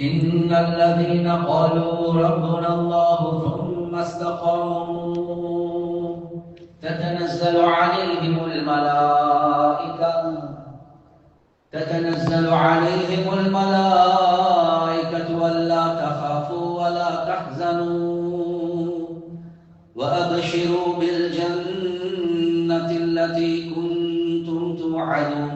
إن الذين قالوا ربنا الله ثم استقاموا تتنزل عليهم الملائكة تتنزل عليهم الملائكة ألا تخافوا ولا تحزنوا وأبشروا بالجنة التي كنتم توعدون.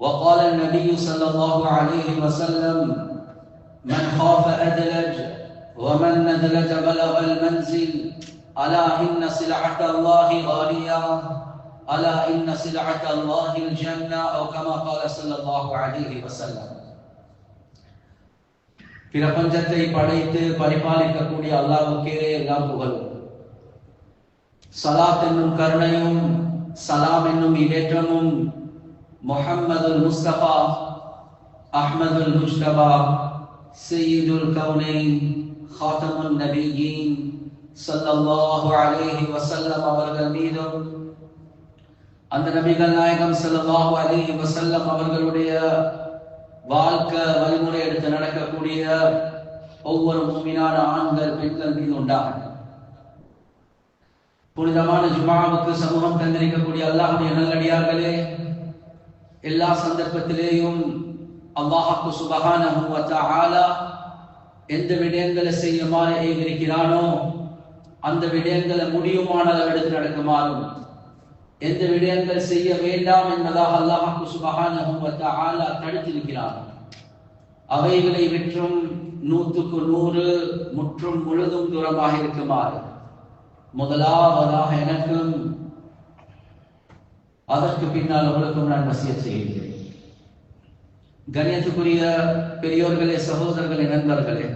وقال النبي صلى الله عليه وسلم من خاف أدلج ومن ندلج بلغ المنزل ألا إن سلعة الله غالية ألا إن سلعة الله الجنة أو كما قال صلى الله عليه وسلم பிரபஞ்சத்தை படைத்து பரிபாலிக்கக்கூடிய அல்லாவுக்கே எல்லா புகழும் சலாத் என்னும் கருணையும் சலாம் என்னும் இடேற்றமும் முஹம்மதுல் முஸ்தபா அஹ்மதுல் முஸ்தபா சையீதுல் கவுனைன் ஹாத்தமுன் நபியீன் ஸல்லல்லாஹு அலைஹி வஸல்லம் அவர்கள் மீதும் அந்த நபிகள் நாயகம் ஸல்லல்லாஹு அலைஹி வஸல்லம் அவர்களுடைய வாழ்க்கை வழிமுறை எடுத்து நடக்கக்கூடிய ஒவ்வொரு மூமினான ஆண்கள் பெண்கள் மீது உண்டாகும் புனிதமான ஜுமாவுக்கு சமூகம் தந்திருக்கக்கூடிய அல்லாஹுடைய நல்லடியார்களே எல்லா சந்தர்ப்பத்திலேயும் அல்லாஹாக்கு சுபகான எந்த விடயங்களை செய்யுமாறு ஏகிருக்கிறானோ அந்த விடயங்களை முடியுமான அளவெடுத்து நடக்குமாறும் எந்த விடயங்கள் செய்ய வேண்டாம் என்பதாக அல்லாஹாக்கு சுபகான வ தடுத்திருக்கிறான் அவைகளை விற்றும் நூற்றுக்கு நூறு முற்றும் முழுதும் தூரமாக இருக்குமாறு. முதலாவதாக எனக்கும் அதற்கு பின்னால் உங்களுக்கும் நான் வசியம் செய்கிறேன். கணியத்துக்குரிய பெரியோர்களே சகோதரர்களே நண்பர்களே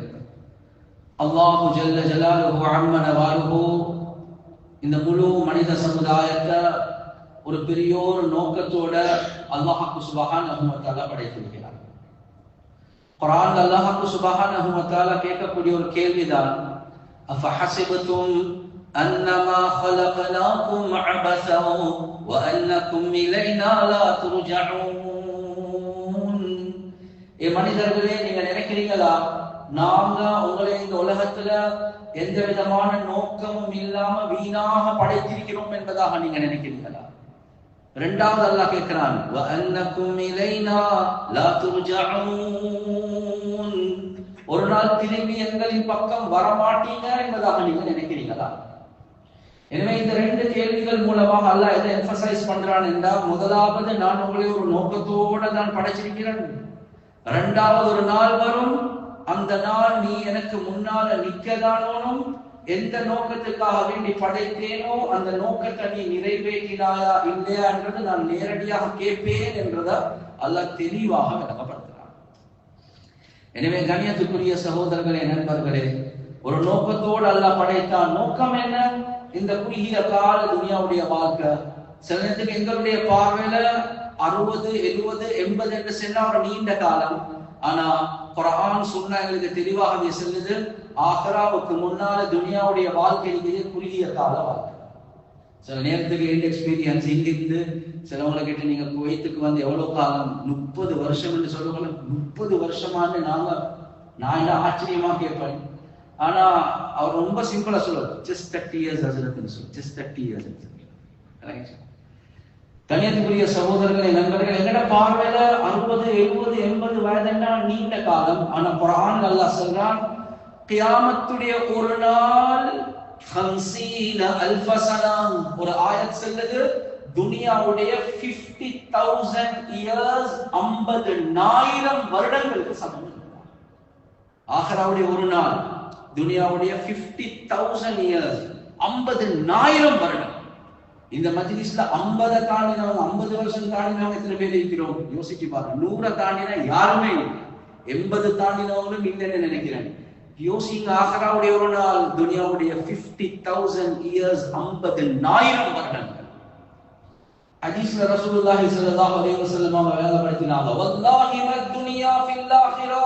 அல்லாஹு ஜல்ல ஜலாலுஹு அம்மன வாலுஹு இந்த முழு மனித சமுதாயத்தை ஒரு பெரியோர் நோக்கத்தோட அல்லாஹாக்கு சுபஹானஹு வ படைத்திருக்கிறார் குரான் அல்லாஹாக்கு சுபஹானஹு வ கேட்கக்கூடிய ஒரு கேள்விதான் அஃபஹஸிபதும் أنما خلقناكم عبثا وأنكم إلينا لا ترجعون ஏ மனிதர்களே நீங்க நினைக்கிறீங்களா நாங்க உங்களை இந்த உலகத்துல எந்த விதமான நோக்கமும் இல்லாம வீணாக படைத்திருக்கிறோம் என்பதாக நீங்க நினைக்கிறீங்களா இரண்டாவது அல்லாஹ் கேட்கிறான் وَأَنَّكُمْ إِلَيْنَا لَا تُرْجَعُونَ ஒரு நாள் திரும்பி எங்களின் பக்கம் வரமாட்டீங்க என்பதாக நீங்க நினைக்கிறீங்களா எனவே இந்த ரெண்டு கேள்விகள் மூலமாக அல்லாஹ் எதை எம்பசைஸ் பண்றான் என்றால் முதலாவது நான் உங்களை ஒரு நோக்கத்தோட நான் படைச்சிருக்கிறேன். இரண்டாவது ஒரு நாள் வரும் அந்த நாள் நீ எனக்கு முன்னால நிக்கதானோனும் எந்த நோக்கத்துக்காக வேண்டி படைத்தேனோ அந்த நோக்கத்தை நீ நிறைவேற்றினாயா இல்லையா என்றது நான் நேரடியாக கேட்பேன் என்றத அல்லாஹ் தெளிவாக விளக்கப்படுத்துகிறான் எனவே கணியத்துக்குரிய சகோதரர்களே நண்பர்களே ஒரு நோக்கத்தோடு அல்லாஹ் படைத்தான். நோக்கம் என்ன? இந்த குறுகிய கால துனியாவுடைய வாழ்க்கை சில நேரத்துக்கு எங்களுடைய பார்வையில அறுபது எழுபது எண்பது என்று சொன்னா ஒரு நீண்ட காலம். ஆனா குரான் சொன்ன எங்களுக்கு தெளிவாகவே செல்லுது ஆஹராவுக்கு முன்னால துனியாவுடைய வாழ்க்கை இருக்குது குறுகிய கால வாழ்க்கை. சில நேரத்துக்கு எந்த எக்ஸ்பீரியன்ஸ் இங்கிருந்து சிலவங்களை கிட்ட நீங்க குவைத்துக்கு வந்து எவ்வளவு காலம்? முப்பது வருஷம் என்று சொல்லுவாங்க முப்பது வருஷமானு நாங்க நான் என்ன ஆச்சரியமா கேட்பேன். ஆனா அவர் ரொம்ப சிம்பிளா சொல்லுவார். ஜஸ்ட் தேர்ட்டி இயர்ஸ் ஹசரத்னு சொல்லு ஜஸ்ட் தேர்ட்டி இயர்ஸ் கண்ணியத்துக்குரிய சகோதரர்களை நண்பர்கள் எங்கட பார்வையில அறுபது எழுபது எண்பது வயதுன்னா நீண்ட காலம். ஆனா குரான் அல்லாஹ் சொல்றான் கியாமத்துடைய ஒரு நாள் ஒரு ஆயத் சொல்லுது துனியாவுடைய 50000 இயர்ஸ் 50000 வருடங்களுக்கு சமம். ஆஹராவுடைய ஒரு நாள் துனியாவுடைய 50000 இயர்ஸ் 50000 வருடம். இந்த மஜ்லிஸ்ல 50 தாண்டினவங்க 50 வருஷம் தாண்டினவங்க எத்தனை பேர் இருக்கிறோம்? யோசிச்சு பாருங்க. நூறை தாண்டினா யாருமே இல்லை. எண்பது தாண்டினவங்களும் இல்லைன்னு நினைக்கிறேன். யோசிங்க ஆகராவுடைய ஒரு நாள் துனியாவுடைய பிப்டி தௌசண்ட் இயர்ஸ் ஐம்பது ஆயிரம் வருடங்கள் ஹதீஸ்ல ரசூலுல்லாஹி ஸல்லல்லாஹு அலைஹி வஸல்லம் அவங்க வேதப்படுத்தினாங்க வல்லாஹி மத்துனியா ஃபில் ஆখিরা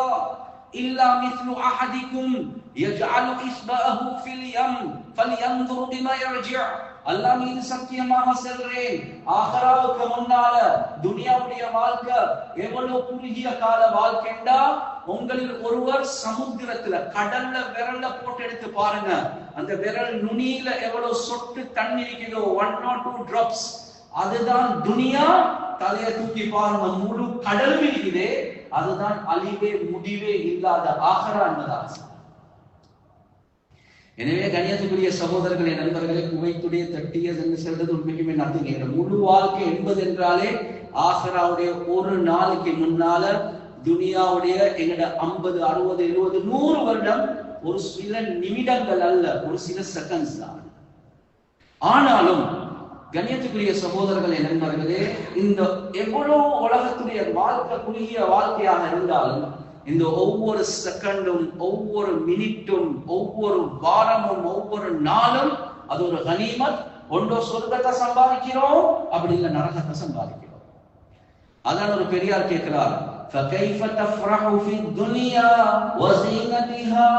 இல்லா மிஸ்லு அஹதிக்கும் யஜ்அலு இஸ்பஅஹு ஃபில் யம் ஃபல்யன்ظر பிமா யர்ஜிஅ அல்லாஹ் மீது சத்தியமாக செல்றேன் ஆகராவுக்கு முன்னால துனியாவுடைய வாழ்க்கை எவ்வளவு குறுகிய கால வாழ்க்கைண்டா உங்களில் ஒருவர் சமுத்திரத்துல கடல்ல விரல்ல போட்டு எடுத்து பாருங்க. அந்த விரல் நுனியில எவ்வளவு சொட்டு தண்ணி இருக்குதோ ஒன் நாட் டூ டிராப்ஸ் அதுதான் துனியா. தலையை தூக்கி பாருங்க முழு கடலும் இருக்குதே. அதுதான் அழிவே முடிவே இல்லாத ஆகரா என்பதாக எனவே கணியத்துக்குரிய சகோதரர்களே நண்பர்களே குவைத்துடைய தட்டியது என்று சொல்றது உண்மைக்குமே நத்துங்க முழு வாழ்க்கை என்பது என்றாலே ஆகராவுடைய ஒரு நாளுக்கு முன்னால துனியாவுடைய எங்கட ஐம்பது அறுபது எழுபது நூறு வருடம் ஒரு சில நிமிடங்கள் அல்ல ஒரு சில செகண்ட்ஸ் தான். ஆனாலும் கண்ணியத்துக்குரிய சகோதரர்களே நண்பர்களே இந்த எவ்வளவு உலகத்துடைய வாழ்க்கை குறுகிய வாழ்க்கையாக இருந்தாலும் இந்த ஒவ்வொரு செகண்டும் ஒவ்வொரு மினிட்டும் ஒவ்வொரு வாரமும் ஒவ்வொரு நாளும் அது ஒரு கனிமத் ஒன்றோ சொர்க்கத்தை சம்பாதிக்கிறோம் அப்படி இல்லை நரகத்தை சம்பாதிக்கிறோம் அதான் ஒரு பெரியார் கேட்கிறார் فكيف تفرح في الدنيا وزينتها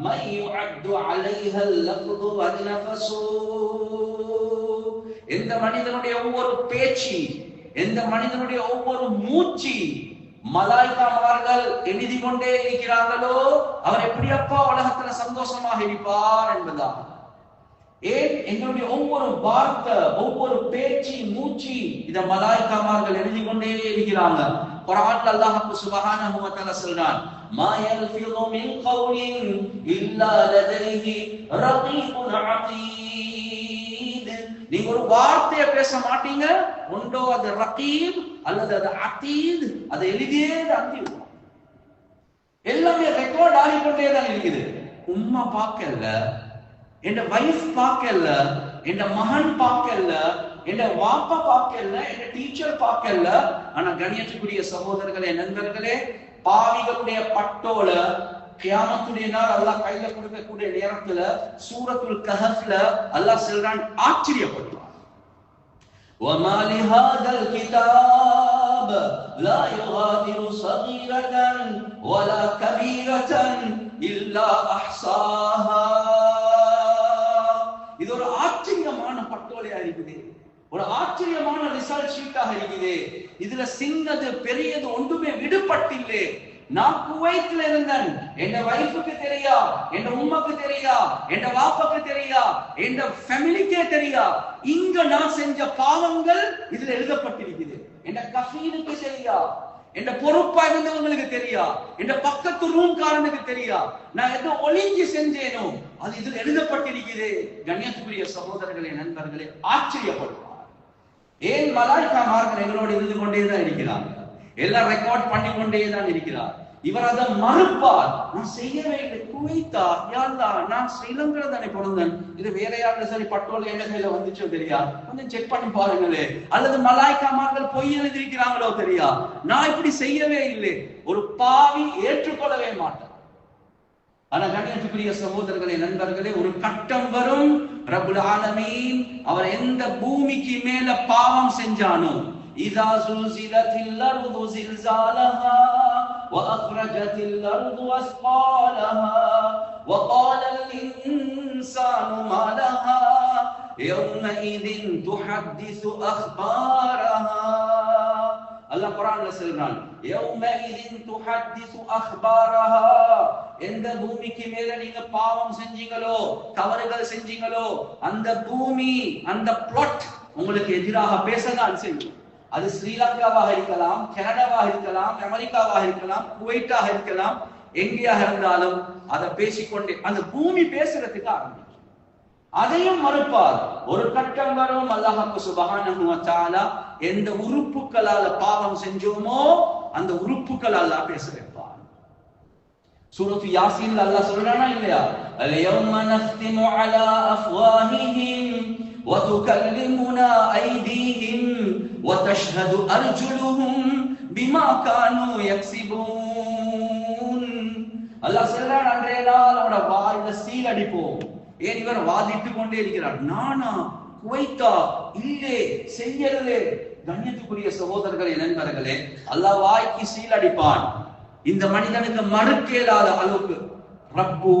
من يعد عليها اللفظ والنفس எந்த மனிதனுடைய ஒவ்வொரு பேச்சு எந்த மனிதனுடைய ஒவ்வொரு மூச்சு மலாய்க்காமார்கள் எழுதி கொண்டே இருக்கிறார்களோ அவர் எப்படி அப்பா உலகத்துல சந்தோஷமாக இருப்பார் என்பதாக ஏன்? எங்களுடைய ஒவ்வொரு வார்த்தை ஒவ்வொரு பேச்சு மூச்சு இத மலாய்க்காமார்கள் எழுதி கொண்டே இருக்கிறாங்க. குரான்ல அல்லாஹ் சுப்ஹானஹு வ தஆலா சொல்றான் மா யல்ஃபிது மின் கௌலின் இல்லா லதைஹி ரகீபுன் அதீத் நீங்க ஒரு வார்த்தையை பேச மாட்டீங்க. ஒன்றோ அது ரகீப் அல்லது அது அத்தீத் அதை எழுதியே அந்தி எல்லாமே ரெக்கார்ட் ஆகிக்கொண்டே தான் இருக்குது. உம்மா பார்க்கல என் வைஃப் பார்க்கல என் மகன் பார்க்கல என் வாப்பா பார்க்கல என் டீச்சர் பார்க்கல. ஆனா கணியத்துக்குரிய சகோதரர்களே நண்பர்களே பாவிகளுடைய பட்டோல கியாமத்துடைய நாள் அல்லாஹ் கையில கொடுக்கக்கூடிய நேரத்துல சூரத்துல் கஹஃப்ல அல்லாஹ் சொல்றான் ஆச்சரியப்படுவான் وما لهذا الكتاب لا يغادر صغيرة ولا كبيرة إلا أحصاها இது ஒரு ஆச்சரியமான பட்டோலையா இருக்குது ஒரு ஆச்சரியமான ரிசல்ட் ஷீட்டாக இருக்குது இதுல சின்னது பெரியது ஒன்றுமே விடுபட்டில்லை நான் குவைத்ல இருந்தேன். என் வைஃபுக்கு தெரியா? என் உம்மக்கு தெரியா? என் வாப்பாக்கு தெரியா? என் ஃபேமிலிக்கே தெரியா? இங்க நான் செஞ்ச பாவங்கள் இதுல எழுதப்பட்டிருக்குது. என் கஃபீனுக்கு தெரியா? என் பொறுப்பா இருந்தவங்களுக்கு தெரியா? என் பக்கத்து ரூம்காரனுக்கு தெரியா? நான் என்ன ஒளிஞ்சு செஞ்சேனோ அது இதுல எழுதப்பட்டிருக்குது. கண்ணியத்துக்குரிய சகோதரர்களே நண்பர்களே ஆச்சரியப்படுவார். ஏன் மலாய்க்காமார்கள் எங்களோடு இருந்து கொண்டே தான் இருக்கிறாங்க எல்லாம் ரெக்கார்ட் பண்ணி கொண்டே தான் இருக்கிறார். இவர் அதை மறுப்பார். நான் செய்யவே இல்லை குவைத்தா யாருதா நான் ஸ்ரீலங்கா தானே பிறந்தேன் இது வேற யாரு சரி பட்டோல என்ன கையில வந்துச்சோ தெரியா? கொஞ்சம் செக் பண்ணி பாருங்களே அல்லது மலாய்க்காமார்கள் பொய் எழுதியிருக்கிறாங்களோ தெரியா? நான் இப்படி செய்யவே இல்லை. ஒரு பாவி ஏற்றுக்கொள்ளவே மாட்டேன் ஆனா கண்ணியத்துக்குரிய சகோதரர்களே நண்பர்களே ஒரு கட்டம் வரும். ரபுல் ஆலமீன் அவர் எந்த பூமிக்கு மேல பாவம் செஞ்சானோ இதா சுல்சிலத்தில் அர்து زلزالها واخرجت الارض اثقالها وقال الانسان ما لها يومئذ تحدث اخبارها அல்லாஹ் குர்ஆன்ல சொல்றான் யௌமஇதின் துஹத்திசு அக்பாரஹா எந்த பூமிக்கு மேல நீங்க பாவம் செஞ்சீங்களோ தவறுகள் செஞ்சீங்களோ அந்த பூமி அந்த பிளாட் உங்களுக்கு எதிராக பேசதான் செய்யும் அது ஸ்ரீலங்காவாக இருக்கலாம் கனடாவாக இருக்கலாம் அமெரிக்காவாக இருக்கலாம் குவைட்டாக இருக்கலாம் எங்கேயாக இருந்தாலும் அதை பேசிக்கொண்டே அந்த பூமி பேசுறதுக்கு ஆரம்பிக்கும் அதையும் மறுப்பார் ஒரு கட்டம் வரும் அல்லாஹாக்கு சுபஹானஹு வ தஆலா எந்த உறுப்புகளால பாவம் செஞ்சோமோ அந்த உறுப்புகள் அல்லாஹ் பேச வைப்பார் சூரத்து யாசீன்ல அல்லாஹ் சொல்றானா இல்லையா اليوم نختم على افواههم وتكلمنا ايديهم وتشهد ارجلهم بما كانوا يكسبون அல்லாஹ் சொல்றான் அன்றைய நாள் அவனோட வாயில சீல் அடிப்போம் ஏன் இவர் வாதிட்டு கொண்டே இருக்கிறார் நானா குவைத்தா இல்லே செய்யலே கண்ணியத்துக்குரிய சகோதரர்களே நண்பர்களே அல்லாஹ் வாய்க்கு சீல் அடிப்பான் இந்த மனிதனுக்கு மறுக்க இயலாத அளவுக்கு ரப்பு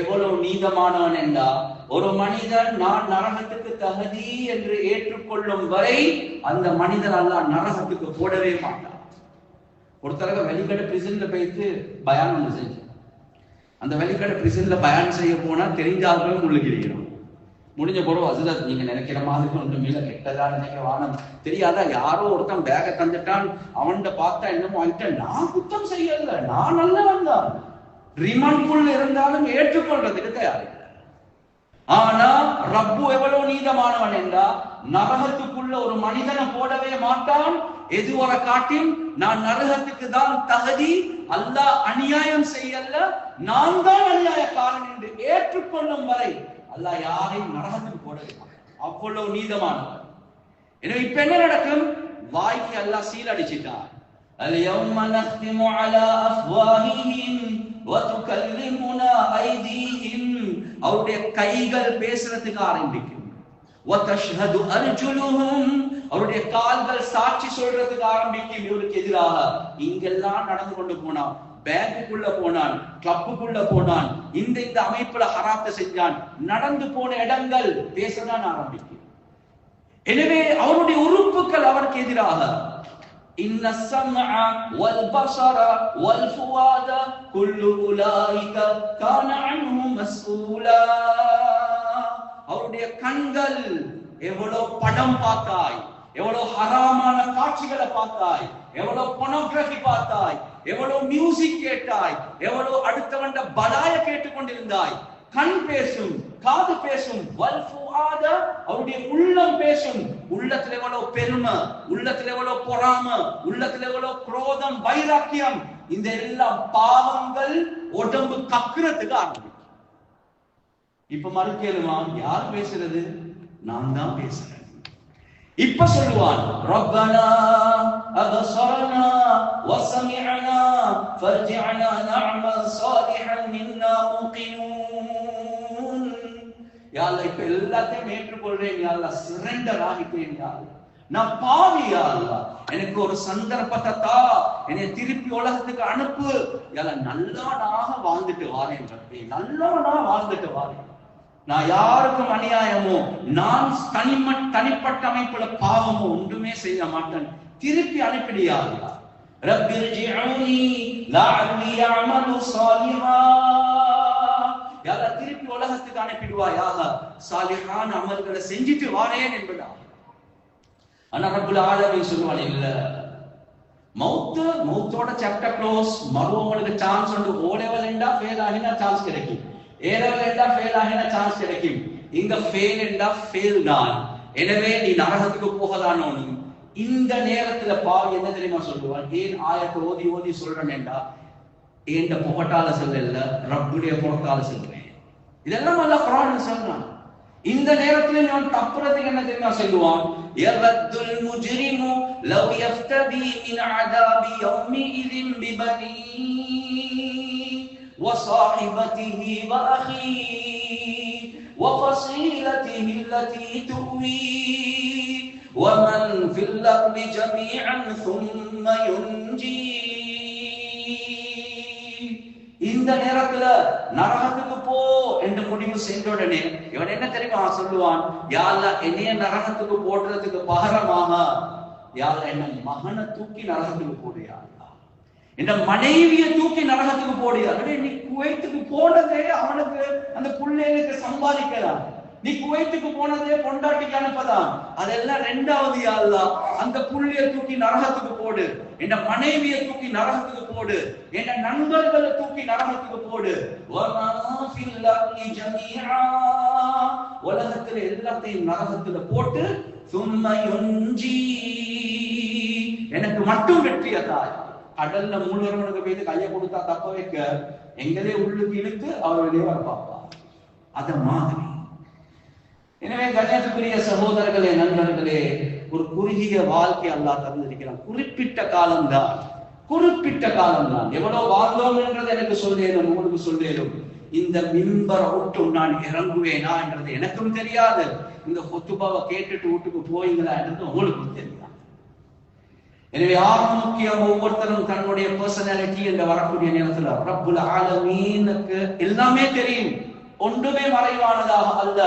எவ்வளவு நீதமானவன் என்றா? ஒரு மனிதன் நான் நரகத்துக்கு தகுதி என்று ஏற்றுக்கொள்ளும் வரை அந்த மனிதன் அல்ல நரகத்துக்கு போடவே மாட்டான். ஒருத்தரக தடவை வெளிக்கடை பிரிசன்ல போயிட்டு பயான் ஒன்று செஞ்சு. அந்த வெளிக்கடை பிரிசன்ல பயான் செய்ய போனா தெரிஞ்ச ஆட்களும் முள்ளுகிறீங்க முடிஞ்ச பிறகு அதுதான் நீங்க நினைக்கிற மாதிரி ஒன்றும் இல்லை கெட்டதா நினைக்க வானம் தெரியாதா? யாரோ ஒருத்தன் பேக தந்துட்டான் அவன்கிட்ட பார்த்தா என்னமோ ஆயிட்ட நான் குத்தம் செய்யல நான் நல்லவன் தான். ரிமாண்ட்குள்ள இருந்தாலும் ஏற்றுக்கொள்றதுக்கு தயார் ஆனா ரப்பு எவ்வளவு நீதமானவன் என்றா நரகத்துக்குள்ள ஒரு மனிதனை போடவே மாட்டான். எதுவரை காட்டியும் நான் நரகத்துக்கு தான் தகுதி அல்ல அநியாயம் செய்யல நான் தான் அநியாயக்காரன் என்று ஏற்றுக்கொள்ளும் வரை அல்ல யாரையும் நரகத்துக்கு போடவே அவ்வளவு நீதமானவன். எனவே இப்ப என்ன நடக்கும்? வாய்க்கு அல்லாஹ் சீலடிச்சிட்டான் اليوم نختم على أفواههم وتكلمنا أيديهم அவருடைய கைகள் பேசுறதுக்கு ஆரம்பிக்கும் وتشهد أرجلهم அவருடைய கால்கள் சாட்சி சொல்றதுக்கு ஆரம்பிக்கும் இவருக்கு எதிராக இங்கெல்லாம் நடந்து கொண்டு போனான் பேங்குக்குள்ள போனான் கிளப்புக்குள்ள போனான் இந்த இந்த அமைப்புல ஹராத்தை செஞ்சான் நடந்து போன இடங்கள் பேசதான் ஆரம்பிக்கும் எனவே அவருடைய உறுப்புகள் அவருக்கு எதிராக إن السمع والبصر والفؤاد كل أولئك كان عنه مسؤولا அவருடைய கண்கள் எவ்வளவு படம் பார்த்தாய் எவ்வளவு ஹராமான காட்சிகளை பார்த்தாய் எவ்வளவு பொனோகிராஃபி பார்த்தாய் எவ்வளவு மியூசிக் கேட்டாய் எவ்வளவு அடுத்தவண்ட பலாய கேட்டுக்கொண்டிருந்தாய் கண் பேசும் காது பேசும் வல் அவருடைய உள்ளம் பேசும். உள்ளத்துல எவ்வளவு பெருமை உள்ளத்துல எவ்வளவு பொறாம உள்ளத்துல எவ்வளவு குரோதம் வைராக்கியம். இந்த எல்லா பாவங்கள் உடம்பு கக்குறதுக்கு ஆரம்பிக்கும். இப்ப மறுக்கேளுமா? யார் பேசுறது? நான் தான் பேசுறேன். இப்ப சொல்லுவான் ரப்பனா அபசரனா வசமிஅனா ஃபர்ஜிஅனா நஅமல் சாலிஹன் மின்னா மூகினூன் யா அல்லாஹ் இப்ப எல்லாத்தையும் ஏற்றுக்கொள்றேன் யா அல்லாஹ் சரண்டர் ஆகிட்டேன் யா அல்லாஹ் நான் பாவி யா அல்லாஹ் எனக்கு ஒரு சந்தர்ப்பத்தை தா என்னை திருப்பி உலகத்துக்கு அனுப்பு. யா அல்லாஹ் நல்லவனாக வாழ்ந்துட்டு வாரேன் நல்லா நல்லவனா வாழ்ந்துட்டு வாரேன். நான் யாருக்கும் அநியாயமோ நான் தனிம தனிப்பட்ட அமைப்புல பாவமோ ஒன்றுமே செய்ய மாட்டேன். திருப்பி அனுப்பிடியா? அல்லாஹ் ரப்பி ர்ஜிஊனி லஅல்லி அமலு சாலிஹா. யாரா திருப்பி உலகத்துக்கு அனுப்பிடுவாயாக சாலிஹான அமல்களை செஞ்சுட்டு வாரேன் என்பதா? ஆனா ரப்புல் ஆலமீன் சொல்லுவான் இல்ல. மௌத்து மௌத்தோட சாப்டர் க்ளோஸ் மறுவங்களுக்கு சான்ஸ் உண்டு. ஓ லெவல் என்றா ஃபெயில் ஆகினா சான்ஸ் கிடைக்கும். ஏ என்றா ஃபெயில் ஆகின சான்ஸ் கிடைக்கும். இங்க ஃபெயில் என்றா ஃபெயில் தான் எனவே நீ நரகத்துக்கு போகதானோனு இந்த நேரத்துல பாவி என்ன தெரியுமா சொல்லுவான்? ஏன் ஆயத்தை ஓதி ஓதி சொல்றேன்டா என் ஏண்ட புகட்டால சொல்லல? ரப்புடைய புறத்தால செல்றேன். இதெல்லாம் அல்ல குரான் சொல்றான். இந்த நேரத்துல நான் தப்புறதுக்கு என்ன தெரியுமா சொல்லுவான்? யவத்துல் முஜ்ரிமு லவ் யஃப்ததி மின் அதாபி யௌமிஇதின் பிபனீ. وصاحبته وأخيه وفصيلته التي تؤويه ومن في الأرض جميعا ثم ينجيه இந்த நேரத்துல நரகத்துக்கு போ என்று முடிவு செய்த உடனே இவன் என்ன தெரியுமா சொல்லுவான் யாழ்ல என்னைய நரகத்துக்கு போடுறதுக்கு பகரமாக யாழ்ல என்ன மகனை தூக்கி நரகத்துக்கு போடுயா இந்த மனைவியை தூக்கி நரகத்துக்கு போடுகிறார்கள் நீ குவைத்துக்கு போனதே அவனுக்கு அந்த பிள்ளைகளுக்கு சம்பாதிக்கலாம். நீ குவைத்துக்கு போனதே பொண்டாட்டிக்கு அனுப்பதான் அதெல்லாம் ரெண்டாவது யாழ்லா அந்த புள்ளிய தூக்கி நரகத்துக்கு போடு. என் மனைவியை தூக்கி நரகத்துக்கு போடு. என் நண்பர்களை தூக்கி நரகத்துக்கு போடு. உலகத்துல எல்லாத்தையும் நரகத்துல போட்டு சும்மா எனக்கு மட்டும் வெற்றிய கடல்ல மூணு போய் கையை கொடுத்தா தப்ப வைக்க எங்களே உள்ளுக்கு இழுத்து அவர் வெளியே வர பார்ப்பா அத மாதிரி. எனவே கண்ணியத்துக்குரிய சகோதரர்களே நண்பர்களே ஒரு குறுகிய வாழ்க்கை அல்லாஹ் தந்திருக்கிறான். குறிப்பிட்ட காலம்தான். குறிப்பிட்ட காலம்தான். எவ்வளவு வாழ்ந்தோம் என்றது எனக்கு சொல்லேனும் உங்களுக்கு சொல்லேனும் இந்த மிம்பரை விட்டும் நான் இறங்குவேனா என்றது எனக்கும் தெரியாது. இந்த கொத்துபாவை கேட்டுட்டு வீட்டுக்கு போயிங்களா என்றது உங்களுக்கும் தெரியாது. எனவே ஆக முக்கியம் ஒவ்வொருத்தரும் தன்னுடைய பர்சனாலிட்டி என்று வரக்கூடிய நேரத்துல ரப்புல் ஆலமீனுக்கு எல்லாமே தெரியும். ஒன்றுமே மறைவானதாக அல்ல.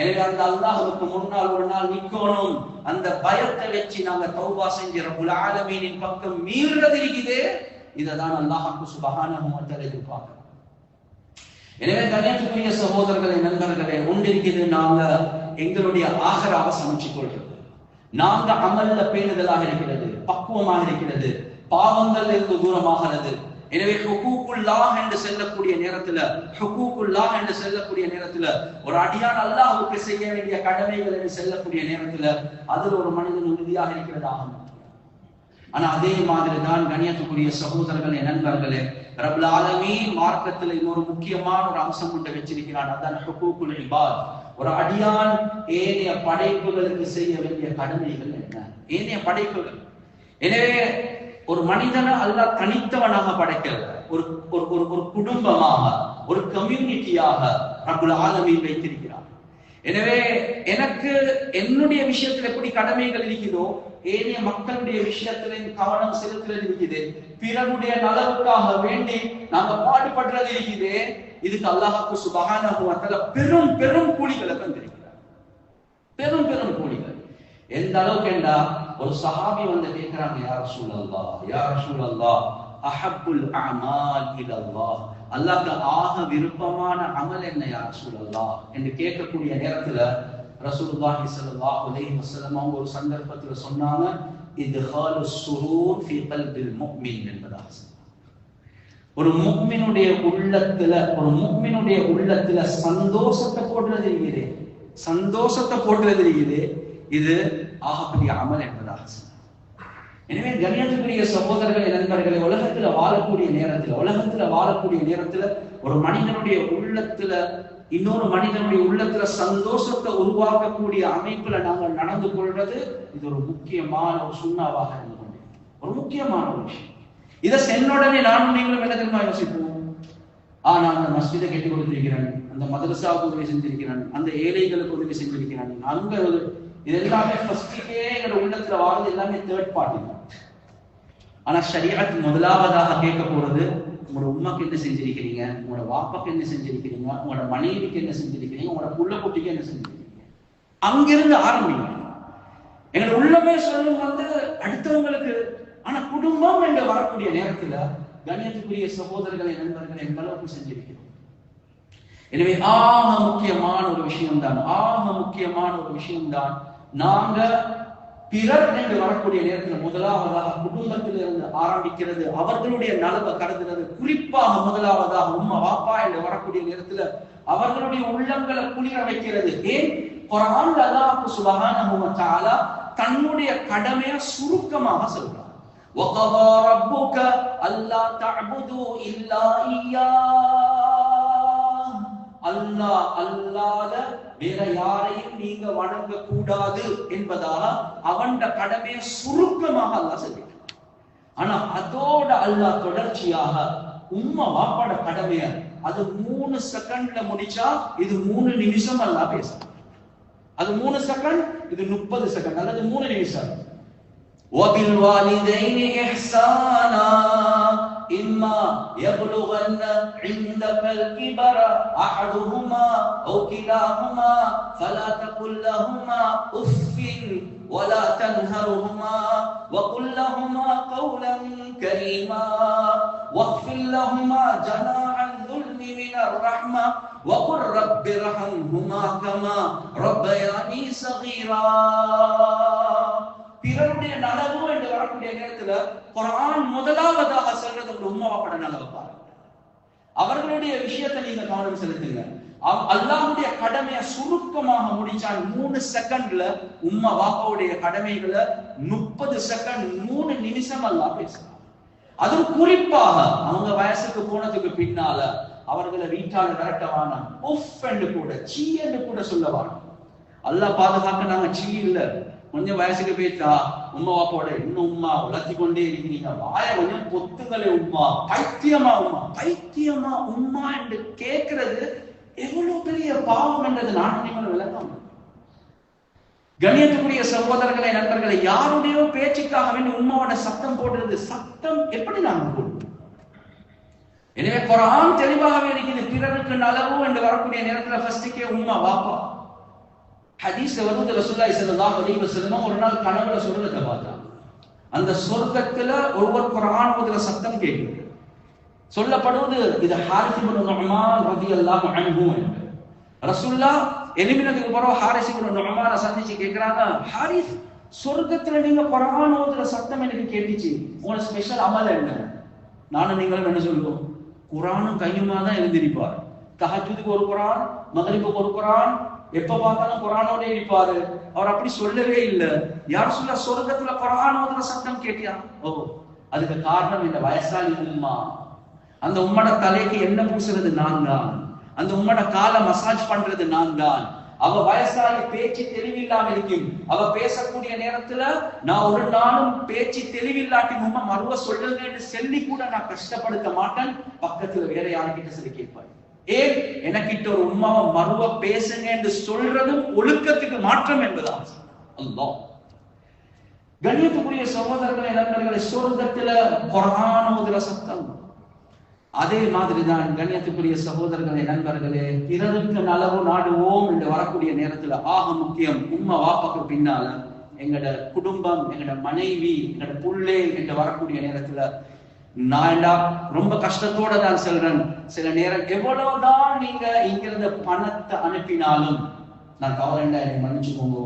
எனவே அந்த அல்லாஹுக்கு முன்னால் ஒரு நாள் நிக்கணும். அந்த பயத்தை வச்சு நாங்க தௌபா செஞ்சு ரப்புல் ஆலமீனின் பக்கம் மீறுறது இருக்குது. இததான் அல்லாஹுக்கு சுபகான வ எதிர்பார்க்கிறோம். எனவே கல்யாணத்துக்குரிய சகோதரர்களே நண்பர்களே ஒன்றிருக்கிறது நாங்க எங்களுடைய ஆகராக சமைச்சு கொள்றது நாங்க அமல்ல பேணுதலாக இருக்கிறது. பக்குவமாக இருக்கிறது. பாவங்கள் இருந்து தூரமாகிறது. எனவே ஹுகூக்குல்லாஹ் என்று செல்லக்கூடிய நேரத்துல ஹுகூக்குல்லாஹ் என்று செல்லக்கூடிய நேரத்துல ஒரு அடியான் அல்லாஹுக்கு செய்ய வேண்டிய கடமைகள் என்று செல்லக்கூடிய நேரத்துல அதில் ஒரு மனிதன் உறுதியாக இருக்கிறதாக ஆனா அதே மாதிரி தான் கணியத்துக்குரிய சகோதரர்களே நண்பர்களே ரபுல் ஆலமீன் மார்க்கத்துல இன்னொரு முக்கியமான ஒரு அம்சம் கொண்டு வச்சிருக்கிறான். அதான் ஹுகூக்குல் இபாத். ஒரு அடியான் ஏனைய படைப்புகளுக்கு செய்ய வேண்டிய கடமைகள் என்ன? ஏனைய படைப்புகள். எனவே ஒரு மனிதனை அல்லாஹ் தனித்தவனாக படைக்கல ஒரு ஒரு ஒரு ஒரு குடும்பமாக ஒரு கம்யூனிட்டியாக ரபுல் ஆலமீன் வைத்திருக்கிறார். எனவே எனக்கு என்னுடைய விஷயத்துல எப்படி கடமைகள் இருக்குதோ ஏனைய மக்களுடைய விஷயத்துல கவனம் செலுத்துறது இருக்குது பிறருடைய நலவுக்காக வேண்டி நாங்க பாடுபடுறது இருக்குது இதுக்கு அல்லாஹாக்கு சுபகான பெரும் பெரும் கூலிகளை தந்திருக்கிறார். பெரும் பெரும் கூலிகள். எந்த அளவுக்கு என்றா ஒரு சஹாபி வந்து கேட்கிறாங்க யார் ரசூல் அல்லா யார் ரசூல் அல்லா அஹப்புல் அமால் இலல்லாஹ் அல்லாஹ்க்கு ஆக விருப்பமான அமல் என்ன யார் ரசூல் அல்லா என்று கேட்கக்கூடிய நேரத்துல ரசூலுல்லாஹி ஸல்லல்லாஹு அலைஹி வஸல்லம் அவங்க ஒரு சந்தர்ப்பத்துல சொன்னாங்க இதுஹாலு சுரூர் ஃபீ கல்பில் முஃமின் என்பதாக ஒரு முக்மினுடைய உள்ளத்துல ஒரு முக்மினுடைய உள்ளத்துல சந்தோஷத்தை போடுறது இருக்குது. சந்தோஷத்தை போடுறது இருக்குது. இது ஆகக்கூடிய அமல் என்பதாக எனவே கணியத்துக்குரிய சகோதரர்கள் நண்பர்களை உலகத்துல வாழக்கூடிய நேரத்துல உலகத்துல வாழக்கூடிய நேரத்துல ஒரு மனிதனுடைய உள்ளத்துல இன்னொரு மனிதனுடைய உள்ளத்துல சந்தோஷத்தை உருவாக்கக்கூடிய அமைப்புல நாங்கள் நடந்து கொள்வது இது ஒரு முக்கியமான ஒரு சுண்ணாவாக இருந்து கொண்டே ஒரு முக்கியமான ஒரு விஷயம். இதை சென்னுடனே நானும் நீங்களும் என்ன தெரியுமா யோசிப்போம்? ஆ நான் அந்த மஸ்ஜிதை கட்டி கொடுத்திருக்கிறேன் அந்த மதரசாவுக்கு உதவி செஞ்சிருக்கிறேன் அந்த ஏழைகளுக்கு உதவி செஞ்சிருக்கிறேன் அங்க ஒரு இது எல்லாமே ஃபர்ஸ்டுக்கே எங்களோட உள்ளத்துல வாழ்றது எல்லாமே தேர்ட் பார்ட்டி தான். ஆனா ஷரியத் முதலாவதாக கேட்க போறது உங்களோட உமாக்கு என்ன செஞ்சிருக்கிறீங்க? உங்களோட வாப்பாக்கு என்ன செஞ்சிருக்கிறீங்க? உங்களோட மனைவிக்கு என்ன செஞ்சிருக்கிறீங்க? உங்களோட புள்ள குட்டிக்கு என்ன செஞ்சிருக்கிறீங்க? அங்கிருந்து ஆரம்பிங்க. எங்களோட உள்ளமே சொல்லும் வந்து அடுத்தவங்களுக்கு ஆனா குடும்பம் எங்க வரக்கூடிய நேரத்துல கணியத்துக்குரிய சகோதரர்களை நண்பர்களை எந்த அளவுக்கு செஞ்சிருக்கிறோம். எனவே ஆக முக்கியமான ஒரு விஷயம் தான் ஆக முக்கியமான ஒரு விஷயம் தான் நாங்க பிறர் என்று வரக்கூடிய நேரத்தில் முதலாவதாக குடும்பத்திலிருந்து ஆரம்பிக்கிறது அவர்களுடைய நலவை கருதுறது குறிப்பாக முதலாவதாக உம்மா வாப்பா என்று வரக்கூடிய நேரத்துல அவர்களுடைய உள்ளங்களை குளிர வைக்கிறது ஏன் குரான் அல்லாஹ் சுபஹானஹு வ தஆலா தன்னுடைய கடமையை சுருக்கமாக சொல்றார் وقضى ربك ألا تعبدوا إلا إياه அல்லாஹ் அல்லாத வேற யாரையும் நீங்க வணங்க கூடாது என்பதாக அவன் கடமையை சுருக்கமாக அல்லாஹ் சொல்லிட்டான் ஆனா அதோட அல்லாஹ் தொடர்ச்சியாக உம்மா வாப்பாட கடமைய அது மூணு செகண்ட்ல முடிச்சா இது மூணு நிமிஷம் அல்லாஹ் பேசுறான் அது மூணு செகண்ட் இது முப்பது செகண்ட் அல்லது மூணு நிமிஷம் وبالوالدين إحسانا إما يبلغن عندك الكبر أحدهما أو كلاهما فلا تقل لهما أف ولا تنهرهما وقل لهما قولا كريما واغفر لهما جناح الذل من الرحمة وقل رب ارحمهما كما ربياني صغيرا பிறருடைய நலவு என்று வரக்கூடிய நேரத்துல குரான் முதலாவதாக சொல்றது ஒரு உம்மா வாப்பட நலவு பாருங்க. அவர்களுடைய விஷயத்தை நீங்க கவனம் செலுத்துங்க. அல்லாவுடைய கடமையை சுருக்கமாக முடிச்சான் மூணு செகண்ட்ல உம்மா வாப்பாவுடைய கடமைகளை முப்பது செகண்ட் மூணு நிமிஷம் அல்லா பேசுறான். அதுவும் குறிப்பாக அவங்க வயசுக்கு போனதுக்கு பின்னால அவர்களை வீட்டால விரட்டவான உஃப் என்று கூட சீ என்று கூட சொல்லவான அல்லாஹ் பாதுகாக்க நாங்க சீ இல்ல. கொஞ்சம் வயசுக்கு போயிட்டா உம்மா வாப்போட இன்னும் உமா உலர்த்தி கொண்டே இருக்கீங்க வாய கொஞ்சம் பொத்துங்களே உம்மா. பைத்தியமா உம்மா. பைத்தியமா உம்மா என்று கேட்கறது எவ்வளவு பெரிய பாவம் என்றது நான் நீங்கள் விளக்கம். கணியத்துக்குரிய சகோதரர்களை நண்பர்களை யாருடையோ பேச்சுக்காக வேண்டி உம்மாவோட சத்தம் போடுறது சத்தம் எப்படி நாங்கள் போடுவோம்? எனவே குரான் தெளிவாகவே இருக்குது பிறருக்கு நலவு என்று வரக்கூடிய நேரத்தில் ஃபர்ஸ்டுக்கே உம்மா வாப்பா. ஹதீஸ்ல வந்து ரசூல்லாய் செல்லலாம் அலைஹி செல்லமா ஒரு நாள் கனவுல சொர்க்கத்தை பார்த்தா அந்த சொர்க்கத்துல ஒருவர் குர்ஆன் ஓதுற சத்தம் கேட்குது. சொல்லப்படுவது இது ஹாரிஸ் இப்னு நுஅமான் ரலியல்லாஹு அன்ஹு என்று. ரசுல்லா எலிமினதுக்கு பிறகு ஹாரிசி இப்னு நுஅமான சந்திச்சு கேட்கிறாங்க ஹாரிஸ் சொர்க்கத்துல நீங்க குர்ஆன் ஓதுற சத்தம் எனக்கு கேட்டுச்சு. உங்களோட ஸ்பெஷல் அமல் என்ன? நானும் நீங்களும் என்ன சொல்லுவோம்? குரானும் கையுமா தான் எழுந்திருப்பார். தஹஜுதுக்கு ஒரு குரான் மகரிப்புக்கு ஒரு குரான் எப்ப பார்த்தாலும் குரானோட இருப்பாரு. அவர் அப்படி சொல்லவே இல்லை. யார் சொல்ல சொர்க்கத்துல குரானோதுல சத்தம் கேட்டியா? ஓ அதுக்கு காரணம் இந்த வயசாளி உம்மா. அந்த உம்மட தலைக்கு என்ன பூசுறது நான் தான். அந்த உம்மட காலை மசாஜ் பண்றது நான் தான். அவ வயசாளி பேச்சு தெளிவில்லாம இருக்கும். அவ பேசக்கூடிய நேரத்துல நான் ஒரு நாளும் பேச்சு தெளிவில்லாட்டி உண்மை மறுவ சொல்லுங்கன்னு சொல்லி கூட நான் கஷ்டப்படுத்த மாட்டேன். பக்கத்துல வேற யாருக்கிட்ட சொல்லி கேட்பாரு. ஏன் எனக்கிட்ட ஒரு உண்மாவை மறுவ பேசுங்க என்று சொல்றதும் ஒழுக்கத்துக்கு மாற்றம் என்பதான் அல்லாஹ். கண்ணியத்துக்குரிய சகோதரர்களை நண்பர்களை சொர்க்கத்துல குரான ஓதுற சத்தம். அதே மாதிரிதான் கண்ணியத்துக்குரிய சகோதரர்களே நண்பர்களே பிறருக்கு நலவு நாடுவோம் என்று வரக்கூடிய நேரத்துல ஆக முக்கியம் உண்மை வாப்பாக்கு பின்னால எங்கட குடும்பம் எங்கட மனைவி எங்கட புள்ளே என்று வரக்கூடிய நேரத்துல நான்டா ரொம்ப கஷ்டத்தோட தான் சொல்றேன். சில நேரம் எவ்வளவுதான் நீங்க இங்கிருந்த பணத்தை அனுப்பினாலும் நான் கவலைண்டா என்னை மன்னிச்சுக்கோங்க.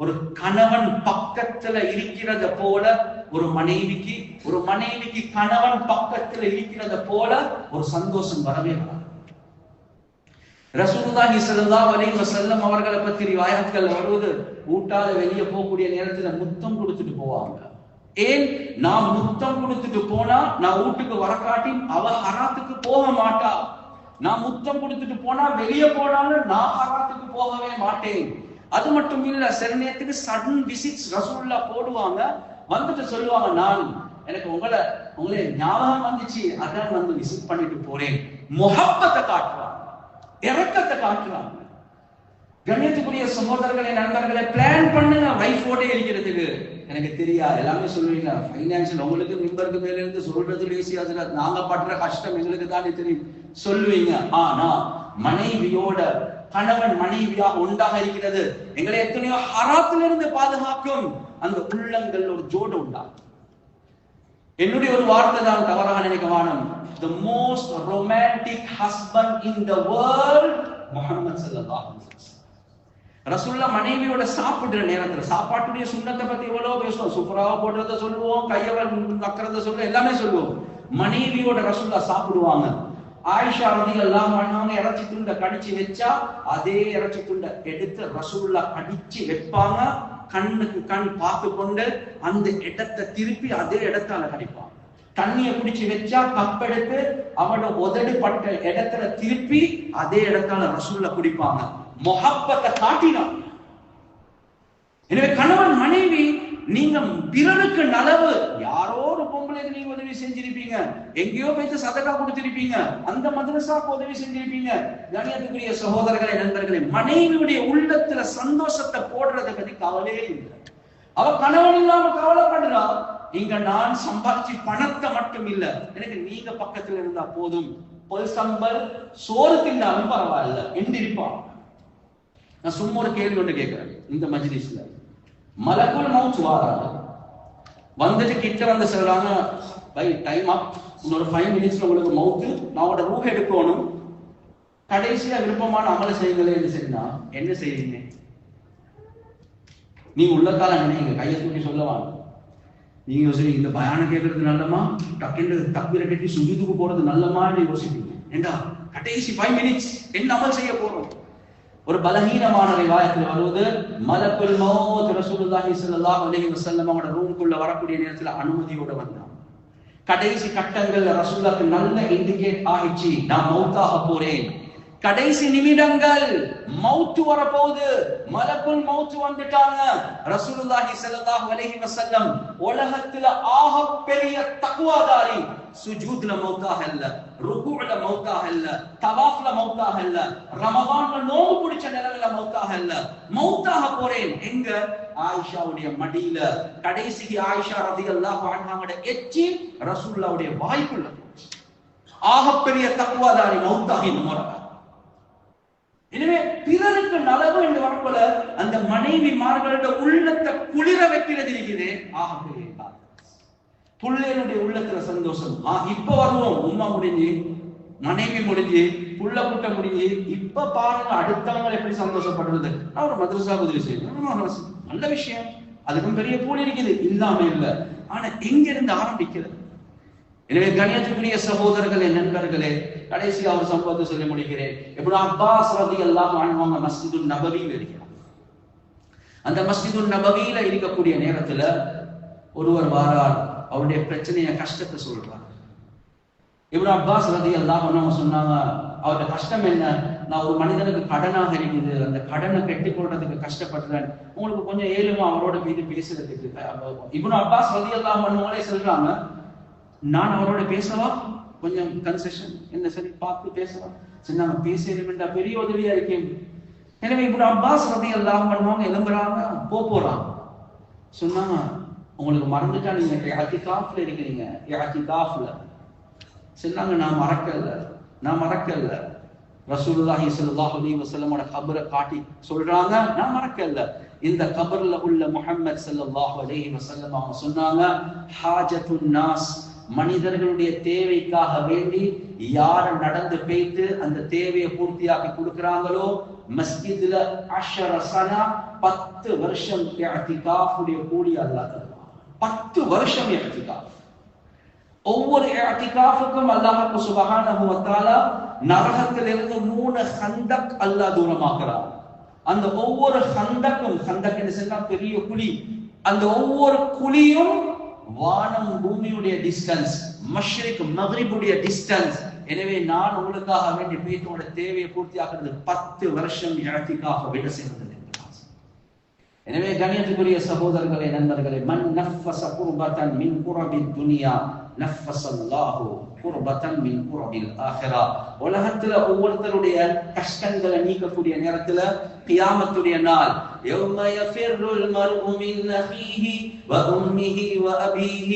ஒரு கணவன் பக்கத்துல இருக்கிறத போல ஒரு மனைவிக்கு ஒரு மனைவிக்கு கணவன் பக்கத்துல இருக்கிறத போல ஒரு சந்தோஷம் வரவே வராது. ரசூலுல்லாஹி ஸல்லல்லாஹு அலைஹி வஸல்லம் அவர்களை பத்தி ரிவாயத்கள் வருவது ஊட்டால வெளியே போகக்கூடிய நேரத்துல முத்தம் கொடுத்துட்டு போவாங்க. ஏன் நான் முத்தம் கொடுத்துட்டு போனா நான் வீட்டுக்கு வரக்காட்டி அவ ஹராத்துக்கு போக மாட்டா. நான் முத்தம் கொடுத்துட்டு போனா வெளியே போனாலும் நான் ஹராத்துக்கு போகவே மாட்டேன். அது மட்டும் இல்ல சில நேரத்துக்கு சடன் விசிட்ஸ் ரசூல்லா போடுவாங்க. வந்துட்டு சொல்லுவாங்க நான் எனக்கு உங்களை உங்களை ஞாபகம் வந்துச்சு. அதான் வந்து விசிட் பண்ணிட்டு போறேன். முகப்பத்தை காட்டுறாங்க. இறக்கத்தை காட்டுறாங்க. கண்ணியத்துக்குரிய சகோதரர்களை நண்பர்களை பிளான் பண்ணுங்க. வைஃபோட இருக்கிறதுக்கு எனக்கு தெரியாது. எல்லாமே சொல்லுவீங்க. பைனான்சியல் உங்களுக்கு மிம்பருக்கு மேல இருந்து சொல்றது ஈஸியா நாங்க படுற கஷ்டம் எங்களுக்கு தானே தெரியும். சொல்லுவீங்க. ஆனா மனைவியோட கணவன் மனைவியாக உண்டாக இருக்கிறது. எங்களை எத்தனையோ ஹராத்திலிருந்து பாதுகாக்கும் அந்த உள்ளங்கள் ஒரு ஜோடு உண்டாகும். என்னுடைய ஒரு வார்த்தை தான் தவறாக நினைக்க வானம். The most romantic husband in the world Mohammed சல்லல்லாஹு அலைஹி வஸல்லம். ரசுல்லா மனைவியோட சாப்பிடுற நேரத்துல சாப்பாட்டுடைய சுண்ணத்தை பத்தி எவ்வளவு பேசுவோம் சூப்பராக போடுறத சொல்லுவோம் கையவர் நக்கிறத சொல்லுவோம் எல்லாமே சொல்லுவோம். மனைவியோட ரசுல்லா சாப்பிடுவாங்க. ஆயிஷா ரதி எல்லாம் பண்ணவங்க இறைச்சி துண்டை கடிச்சு வச்சா அதே இறைச்சி துண்டை எடுத்து ரசுல்லா கடிச்சு வைப்பாங்க. கண்ணுக்கு கண் பார்த்து கொண்டு அந்த இடத்தை திருப்பி அதே இடத்தால கடிப்பாங்க. தண்ணிய குடிச்சு வச்சா கப்பெடுத்து அவனோட உதடு பட்ட இடத்துல திருப்பி அதே இடத்தால ரசூல்ல குடிப்பாங்க. மொஹப்பத்தை காட்டினான் எனவே கணவன் மனைவி நீங்க பிறருக்கு நலவு. யாரோ ஒரு பொம்பளைக்கு நீங்க உதவி செஞ்சிருப்பீங்க. எங்கேயோ போயிட்டு சதக்கா கொடுத்திருப்பீங்க. அந்த மதரசாக்கு உதவி செஞ்சிருப்பீங்க. கணியத்துக்குரிய சகோதரர்களை நண்பர்களே மனைவியுடைய உள்ளத்துல சந்தோஷத்தை போடுறதை பத்தி கவலையே இல்லை. அவ கணவன் இல்லாம கவலைப்படுறா. இங்க நான் சம்பாதிச்சு பணத்தை மட்டும் இல்ல. எனக்கு நீங்க பக்கத்துல இருந்தா போதும். பொல் சம்பல் சோறு தின்னாலும் பரவாயில்ல. எந்திரிப்பான் நான் சும்மா ஒரு கேள்வி ஒன்று கேட்கிறேன் இந்த மஜ்லிஸ்ல. மலக்குள் மவுத் வாராங்க. வந்துட்டு கிட்ட வந்து சொல்றாங்க பை டைம் அப் இன்னொரு ஃபைவ் மினிட்ஸ்ல உங்களுக்கு மவுத்து நான் உங்களோட ரூஹ் எடுக்கணும். கடைசியா விருப்பமான அமல செய்யுங்களேன்னு சொன்னா என்ன செய்வீங்க நீங்க உள்ள காலம் நினைங்க. கையை தூக்கி சொல்லவாங்க நீங்க யோசிப்பீங்க இந்த பயானம் கேட்கறது நல்லமா? டக்குன்னு தப்பிர கட்டி சுஜிதுக்கு போறது நல்லமான்னு யோசிப்பீங்க. ஏண்டா? கடைசி ஃபைவ் மினிட்ஸ் என்ன அமல் செய்ய போறோம்? ஒரு பலகீனமான ரிவாயத்தில் வருவது மலக்குள் மௌத் ரசூலுல்லாஹி ஸல்லல்லாஹு அலைஹி வஸல்லம் அவரோட ரூமுக்குள்ள வரக்கூடிய நேரத்துல அனுமதியோட வந்தான். கடைசி கட்டங்கள்ல ரசூலுக்கு நல்ல இண்டிகேட் ஆகிச்சு நான் மௌத்தாக போறேன். கடைசி நிமிடங்கள் மவுத்து வரப்போகுது. மலக்குள் மவுத்து வந்துட்டாங்க. ரசூலுல்லாஹி ஸல்லல்லாஹு அலைஹி வஸல்லம் உலகத்துல ஆக பெரிய தக்வாதாரி சுஜூத்ல மௌத்தாக இல்ல ருகுல மௌத்தாக இல்ல தவாஃப்ல மௌத்தாக இல்ல ரமதான்ல நோவு பிடிச்ச நிலையில மௌத்தாக இல்ல. மௌத்தாக போறேன். எங்க? ஆயிஷாவுடைய மடியில. கடைசிக்கு ஆயிஷா ரலியல்லாஹு அன்ஹாவோட எச்சி ரசூலுல்லாஹ்வுடைய வாய்க்குள்ள. போச்சு ஆகப்பெரிய தக்குவாதாரி மௌத்தாக இந்த முறை பிறருக்கு அளவு என்று வரப்போல அந்த மனைவிமார்களோட உள்ளத்தை குளிர வைக்கிறது இருக்குது ஆகவே காரணம் புள்ளைகளுடைய உள்ளத்துல சந்தோஷம். ஆ இப்ப வருவோம். உம்மா முடிஞ்சு மனைவி முடிஞ்சு புள்ள குட்ட முடிஞ்சு இப்ப பாருங்க அடுத்தவங்க எப்படி சந்தோஷப்படுறது? நான் ஒரு மதரசா உதவி செய்யணும் நல்ல விஷயம். அதுக்கும் பெரிய கூலி இருக்குது. இல்லாம இல்ல. ஆனா எங்க இருந்து ஆரம்பிக்கிறது? எனவே கணியத்துக்குரிய சகோதரர்களே நண்பர்களே கடைசி அவர் சம்பவத்தை சொல்லி முடிக்கிறேன் எப்படி அப்பாஸ் ரதி எல்லாம் வாழ்வாங்க மஸ்ஜிது நபவியில் இருக்கிறார் அந்த மஸ்ஜிது நபவியில இருக்கக்கூடிய நேரத்துல ஒருவர் வாரார். அவருடைய பிரச்சனைய கஷ்டத்தை சொல்றார். இப்னு அப்பாஸ் ரதி எல்லாம் அவங்க சொன்னாங்க அவருடைய கஷ்டம் என்ன? நான் ஒரு மனிதனுக்கு கடனாக இருக்குது. அந்த கடனை கட்டி கொள்றதுக்கு கஷ்டப்படுறேன் உங்களுக்கு கொஞ்சம் ஏழுமா அவரோட மீது பேசுறதுக்கு இவனு அப்பாஸ் ரதி எல்லாம் பண்ணவங்களே சொல்றாங்க நான் அவரோட பேசலாம் கொஞ்சம் கன்செஷன் என்ன சரி பார்த்து பேசலாம் சரி நாங்க பேசணும்டா பெரிய உதவியா இருக்கேன். எனவே இப்படி அப்பாஸ் ரதி எல்லாம் பண்ணுவாங்க எழும்புறாங்க போ போறாங்க சொன்னாங்க உங்களுக்கு மறந்துட்டா நீங்க யாத்தி காஃப்ல இருக்கிறீங்க. யாத்தி காஃப்ல சொன்னாங்க நான் மறக்கல. நான் மறக்கல. ரசூலுல்லாஹி ஸல்லல்லாஹு அலைஹி வஸல்லமோட கபரை காட்டி சொல்றாங்க நான் மறக்கல. இந்த கபர்ல உள்ள முஹம்மத் ஸல்லல்லாஹு அலைஹி வஸல்லம் அவங்க சொன்னாங்க ஹாஜத்துன் நாஸ். மனிதர்களுடைய தேவைக்காக வேண்டி யார் நடந்து போயிட்டு அந்த தேவையை பூர்த்தியாக்கி கொடுக்கிறாங்களோ? மஸ்ஜித்ல அஷரசனா பத்து வருஷம் இஅ்திகாஃபுடைய கூலி அல்லாஹ் தருவான். பத்து வருஷம் இஅ்திகாஃப். ஒவ்வொரு இஅ்திகாஃபுக்கும் அல்லாஹ் சுபஹானஹு வ நரகத்திலிருந்து மூணு சந்தக் அல்லாஹ் தூரமாக்குறான். அந்த ஒவ்வொரு சந்தக்கும் ஹந்தக் என்ன பெரிய குழி. அந்த ஒவ்வொரு குழியும் வானம் பூமியுடைய டிஸ்டன்ஸ் மஷ்ரிக் மஹ்ரிபுடைய டிஸ்டன்ஸ் எனவே நான் உங்களுக்காக வேண்டி பேத்தோட தேவையை பூர்த்தி ஆகிறது பத்து வருஷம் இழத்திக்காக விட சேர்ந்தது எனவே கணியத்துக்குரிய சகோதரர்களே நண்பர்களே மன் நஃபஸ குர்பத்தன் மின் குரபின் துனியா நஃபஸல்லாஹு குர்பத்தன் மின் குரபில் ஆஹிரா. உலகத்துல ஒவ்வொருத்தருடைய கஷ்டங்களை நீக்கக்கூடிய நேரத்துல கியாமத்துடைய நாள் يوم يفر المرء من أخيه وأمه وأبيه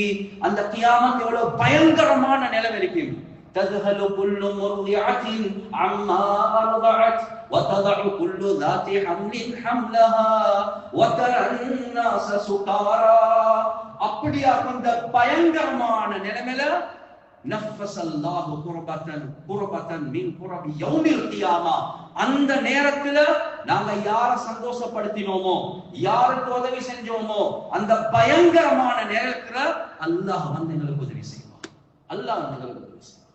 அந்த கியாமத் எவ்வளவு பயங்கரமான நிலைமை இருக்கும் تذهل كل مرضعة عما أرضعت وتضع كل ذات حمل حملها وترى الناس سكارى அப்படியா அந்த பயங்கரமான நிலைமையில நஃபசல்லாஹு குர்பத்தன் குர்பத்தன் மின் குரபி யௌமில் கியாமா. அந்த நேரத்துல நாங்க யார சந்தோஷப்படுத்தினோமோ யாருக்கு உதவி செஞ்சோமோ அந்த பயங்கரமான நேரத்துல அல்லாஹ் வந்து எங்களுக்கு உதவி செய்வான். அல்லாஹ் வந்து எங்களுக்கு உதவி செய்வான்.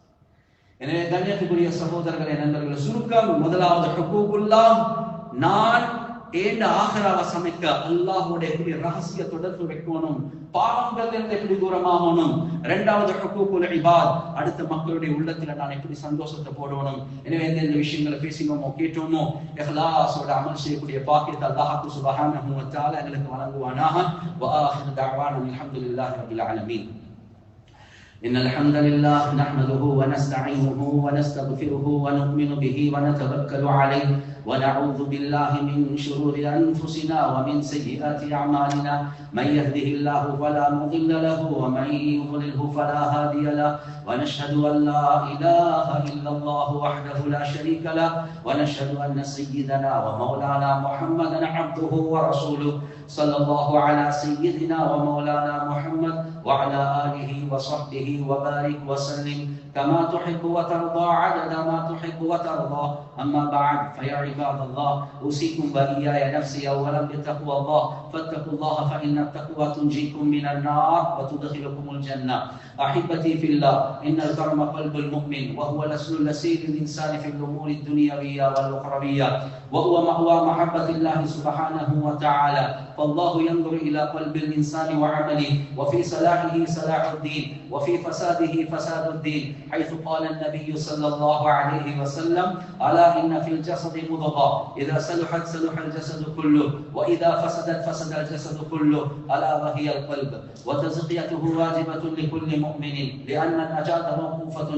எனவே கண்ணியத்துக்குரிய சகோதரர்களே நண்பர்களே சுருக்கம் முதலாவது ஹுக்கூகுல்லாம் நான் ஏண்ட ஆகராவை சமைக்க அல்லாஹோட எப்படி ரகசிய தொடர்பு வைக்கணும் பாவங்கள் இருந்து எப்படி தூரமாகணும் இரண்டாவது ஹுக்கூகுல் இபாத் அடுத்த மக்களுடைய உள்ளத்துல நான் எப்படி சந்தோஷத்தை போடணும் எனவே எந்தெந்த விஷயங்களை பேசினோமோ கேட்டோமோ இஹ்லாஸோட அமல் செய்யக்கூடிய பாக்கியத்தை அல்லாஹ் சுப்ஹானஹு வ தஆலா எங்களுக்கு வழங்குவானாக வ ஆஹிரு தஅவானா அல்ஹம்துலில்லாஹி ரப்பில் ஆலமீன் إن الحمد لله نحمده ونستعينه ونستغفره ونؤمن به ونتوكل عليه ونعوذ بالله من شرور أنفسنا ومن سيئات أعمالنا. من يهده الله فلا مضل له ومن يضلله فلا هادي له. ونشهد أن لا إله إلا الله وحده لا شريك له. ونشهد أن سيدنا ومولانا محمدا عبده ورسوله. صلى الله على سيدنا ومولانا محمد وعلى آله وصحبه وبارك وسلم. كما تحب وترضى عدد ما تحب وترضى. أما بعد فيا عباد الله. أوصيكم وإياي نفسي أولا بتقوى الله. فاتقوا الله فإن التقوى تنجيكم من النار وتدخلكم الجنة. احبتي في الله ان الكرم قلب المؤمن، وهو الاصل الاسير للانسان في الامور الدنيويه والاخرويه وهو مأوى محبه الله سبحانه وتعالى. فالله ينظر الى قلب الانسان وعمله، وفي صلاحه صلاح الدين، وفي فساده فساد الدين، حيث قال النبي صلى الله عليه وسلم الا ان في الجسد مضغه اذا صلحت صلح الجسد كله واذا فسدت فسد الجسد كله الا وهي القلب. وتزكيته واجبه لكل مؤمن. المؤمنين لأن الأجاد موقوفة في